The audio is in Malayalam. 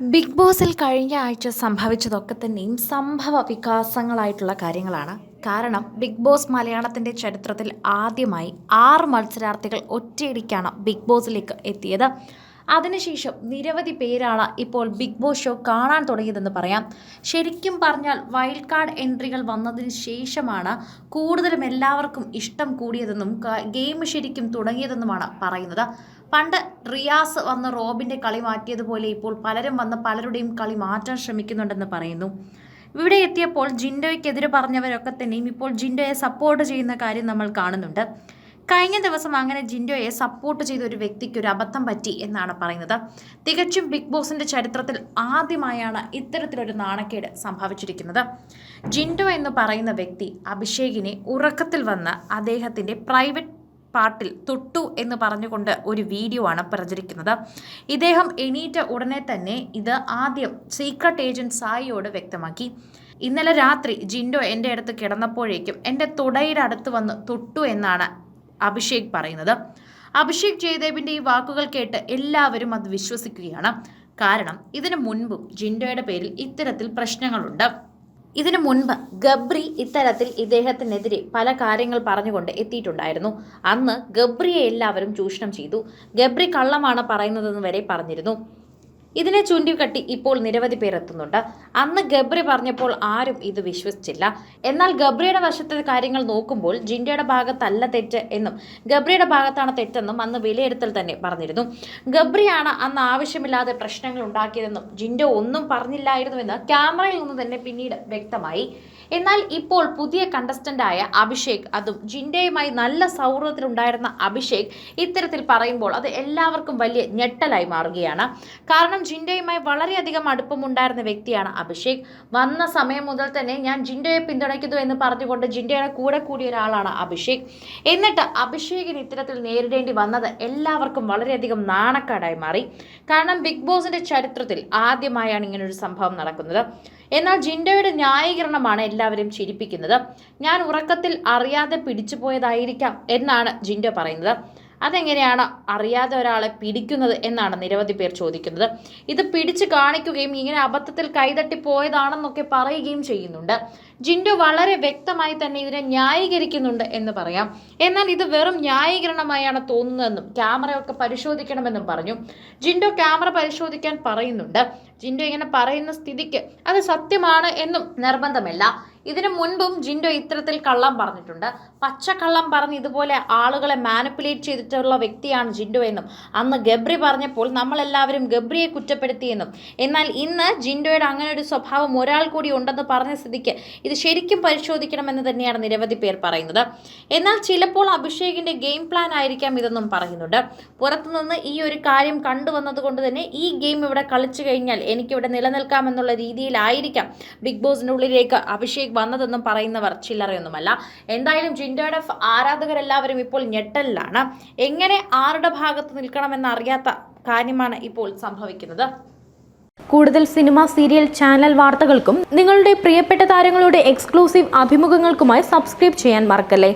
ബിഗ് ബോസിൽ കഴിഞ്ഞ ആഴ്ച സംഭവിച്ചതൊക്കെ തന്നെയും സംഭവ വികാസങ്ങളായിട്ടുള്ള കാര്യങ്ങളാണ്. കാരണം ബിഗ് ബോസ് മലയാളത്തിന്റെ ചരിത്രത്തിൽ ആദ്യമായി ആറ് മത്സരാർത്ഥികൾ ഒറ്റയടിക്കാണ് ബിഗ് ബോസിലേക്ക് എത്തിയത്. അതിനുശേഷം നിരവധി പേരാണ് ഇപ്പോൾ ബിഗ് ബോസ് ഷോ കാണാൻ തുടങ്ങിയതെന്ന് പറയാം. ശരിക്കും പറഞ്ഞാൽ വൈൽഡ് കാർഡ് എൻട്രികൾ വന്നതിന് ശേഷമാണ് കൂടുതലും എല്ലാവർക്കും ഇഷ്ടം കൂടിയതെന്നും ഗെയിം ശരിക്കും തുടങ്ങിയതെന്നുമാണ് പറയുന്നത്. പണ്ട് റിയാസ് വന്ന് റോബിന്റെ കളി മാറ്റിയതുപോലെ ഇപ്പോൾ പലരും വന്ന് പലരുടെയും കളി മാറ്റാൻ ശ്രമിക്കുന്നുണ്ടെന്ന് പറയുന്നു. ഇവിടെ എത്തിയപ്പോൾ ജിൻഡോയ്ക്കെതിരെ പറഞ്ഞവരൊക്കെ തന്നെയും ഇപ്പോൾ ജിൻഡോയെ സപ്പോർട്ട് ചെയ്യുന്ന കാര്യം നമ്മൾ കാണുന്നുണ്ട്. കഴിഞ്ഞ ദിവസം അങ്ങനെ ജിൻഡോയെ സപ്പോർട്ട് ചെയ്ത ഒരു വ്യക്തിക്ക് ഒരു അബദ്ധം പറ്റി എന്നാണ് പറയുന്നത്. തികച്ചും ബിഗ് ബോസിന്റെ ചരിത്രത്തിൽ ആദ്യമായാണ് ഇത്തരത്തിലൊരു നാണക്കേട് സംഭവിച്ചിരിക്കുന്നത്. ജിൻഡോ എന്ന് പറയുന്ന വ്യക്തി അഭിഷേകിനെ ഉറക്കത്തിൽ വന്ന് അദ്ദേഹത്തിന്റെ പ്രൈവറ്റ് പാട്ടിൽ തൊട്ടു എന്ന് പറഞ്ഞുകൊണ്ട് ഒരു വീഡിയോ ആണ് പ്രചരിക്കുന്നത്. ഇദ്ദേഹം എണീറ്റ ഉടനെ തന്നെ ഇത് ആദ്യം സീക്രട്ട് ഏജന്റ് സായിയോട് വ്യക്തമാക്കി. ഇന്നലെ രാത്രി ജിൻഡോ എന്റെ അടുത്ത് കിടന്നപ്പോഴേക്കും എന്റെ തുടയുടെ അടുത്ത് വന്ന് തൊട്ടു എന്നാണ് അഭിഷേക് പറയുന്നത്. അഭിഷേക് ജയദേവിന്റെ ഈ വാക്കുകൾ കേട്ട് എല്ലാവരും അത് വിശ്വസിക്കുകയാണ്. കാരണം ഇതിനു മുൻപും ജിൻഡോയുടെ പേരിൽ ഇത്തരത്തിൽ പ്രശ്നങ്ങളുണ്ട്. ഇതിനു മുൻപ് ഗബ്രി ഇത്തരത്തിൽ ഇദ്ദേഹത്തിനെതിരെ പല കാര്യങ്ങൾ പറഞ്ഞുകൊണ്ട് എത്തിയിട്ടുണ്ടായിരുന്നു. അന്ന് ഗബ്രിയെ എല്ലാവരും ചൂഷണം ചെയ്തു. ഗബ്രി കള്ളമാണ് പറയുന്നതെന്ന് വരെ പറഞ്ഞിരുന്നു. ഇതിനെ ചൂണ്ടിക്കട്ടി ഇപ്പോൾ നിരവധി പേർ എത്തുന്നുണ്ട്. അന്ന് ഗബ്രി പറഞ്ഞപ്പോൾ ആരും ഇത് വിശ്വസിച്ചില്ല. എന്നാൽ ഗബ്രിയുടെ വശത്തെ കാര്യങ്ങൾ നോക്കുമ്പോൾ ജിൻഡയുടെ ഭാഗത്തല്ല തെറ്റ് എന്നും ഗബ്രിയുടെ ഭാഗത്താണ് തെറ്റെന്നും അന്ന് വിലയിരുത്തൽ തന്നെ പറഞ്ഞിരുന്നു. ഗബ്രിയാണ് അന്ന് ആവശ്യമില്ലാതെ പ്രശ്നങ്ങൾ ഉണ്ടാക്കിയതെന്നും ജിൻഡോ ഒന്നും പറഞ്ഞില്ലായിരുന്നുവെന്ന് ക്യാമറയിൽ നിന്ന് തന്നെ പിന്നീട് വ്യക്തമായി. എന്നാൽ ഇപ്പോൾ പുതിയ കണ്ടസ്റ്റന്റായ അഭിഷേക് അതും ജിൻഡയുമായി നല്ല സൗഹൃദത്തിലുണ്ടായിരുന്ന അഭിഷേക് ഇത്തരത്തിൽ പറയുമ്പോൾ അത് എല്ലാവർക്കും വലിയ ഞെട്ടലായി മാറുകയാണ്. കാരണം ജിൻഡയുമായി വളരെയധികം അടുപ്പമുണ്ടായിരുന്ന വ്യക്തിയാണ് അഭിഷേക്. വന്ന സമയം മുതൽ തന്നെ ഞാൻ ജിൻഡയെ പിന്തുണയ്ക്കുന്നു എന്ന് പറഞ്ഞുകൊണ്ട് ജിൻഡയുടെ കൂടെ കൂടിയ ഒരാളാണ് അഭിഷേക്. എന്നിട്ട് അഭിഷേകിന് ഇത്തരത്തിൽ നേരിടേണ്ടി വന്നത് എല്ലാവർക്കും വളരെയധികം നാണക്കാടായി മാറി. കാരണം ബിഗ് ബോസിന്റെ ചരിത്രത്തിൽ ആദ്യമായാണ് ഇങ്ങനൊരു സംഭവം നടക്കുന്നത്. എന്നാൽ ജിൻഡയുടെ ന്യായീകരണമാണ് എല്ലാവരും ചിരിപ്പിക്കുന്നത്. ഞാൻ ഉറക്കത്തിൽ അറിയാതെ പിടിച്ചു എന്നാണ് ജിൻഡോ പറയുന്നത്. അതെങ്ങനെയാണ് അറിയാതെ ഒരാളെ പിടിക്കുന്നത് എന്നാണ് നിരവധി പേർ ചോദിക്കുന്നത്. ഇത് പിടിച്ചു കാണിക്കുകയും ഇങ്ങനെ അബദ്ധത്തിൽ കൈതട്ടി പോയതാണെന്നൊക്കെ പറയുകയും ചെയ്യുന്നുണ്ട്. ജിൻഡു വളരെ വ്യക്തമായി തന്നെ ഇതിനെ ന്യായീകരിക്കുന്നുണ്ട് എന്ന് പറയാം. എന്നാൽ ഇത് വെറും ന്യായീകരണമായാണ് തോന്നുന്നതെന്നും ക്യാമറയൊക്കെ പരിശോധിക്കണമെന്നും പറഞ്ഞു. ജിൻഡോ ക്യാമറ പരിശോധിക്കാൻ പറയുന്നുണ്ട്. ജിൻഡോ ഇങ്ങനെ പറയുന്ന സ്ഥിതിക്ക് അത് സത്യമാണ് എന്നും നിർബന്ധമില്ല. ഇതിനു മുൻപും ജിൻഡോ ഇത്തരത്തിൽ കള്ളം പറഞ്ഞിട്ടുണ്ട്. പച്ചക്കള്ളം പറഞ്ഞ് ഇതുപോലെ ആളുകളെ മാനിപ്പുലേറ്റ് ചെയ്തിട്ടുള്ള വ്യക്തിയാണ് ജിൻഡോ എന്നും. അന്ന് ഗബ്രി പറഞ്ഞപ്പോൾ നമ്മളെല്ലാവരും ഗബ്രിയെ കുറ്റപ്പെടുത്തിയെന്നും എന്നാൽ ഇന്ന് ജിൻഡോയുടെ അങ്ങനെ ഒരു സ്വഭാവം ഒരാൾ കൂടി ഉണ്ടെന്ന് പറഞ്ഞ സ്ഥിതിക്ക് ഇത് ശരിക്കും പരിശോധിക്കണമെന്ന് തന്നെയാണ് നിരവധി പേർ പറയുന്നത്. എന്നാൽ ചിലപ്പോൾ അഭിഷേകിന്റെ ഗെയിം പ്ലാൻ ആയിരിക്കാം ഇതെന്നും പറയുന്നുണ്ട്. പുറത്തുനിന്ന് ഈ ഒരു കാര്യം കണ്ടുവന്നത് കൊണ്ട് തന്നെ ഈ ഗെയിം ഇവിടെ കളിച്ചു കഴിഞ്ഞാൽ എനിക്കിവിടെ നിലനിൽക്കാമെന്നുള്ള രീതിയിലായിരിക്കാം ബിഗ് ബോസിന്റെ ഉള്ളിലേക്ക് അഭിഷേക് വന്നതെന്നും പറയുന്നവർ ചില്ലറയൊന്നുമല്ല. എന്തായാലും ജിൻഡോയുടെ ആരാധകരെല്ലാവരും ഇപ്പോൾ ഞെട്ടലിലാണ്. എങ്ങനെ ആരുടെ ഭാഗത്ത് നിൽക്കണമെന്ന് അറിയാത്ത കാര്യമാണ് ഇപ്പോൾ സംഭവിക്കുന്നത്. കൂടുതൽ സിനിമ സീരിയൽ ചാനൽ വാർത്തകൾക്കും നിങ്ങളുടെ പ്രിയപ്പെട്ട താരങ്ങളുടെ എക്സ്ക്ലൂസീവ് അഭിമുഖങ്ങൾക്കുമായി സബ്സ്ക്രൈബ് ചെയ്യാൻ മറക്കല്ലേ?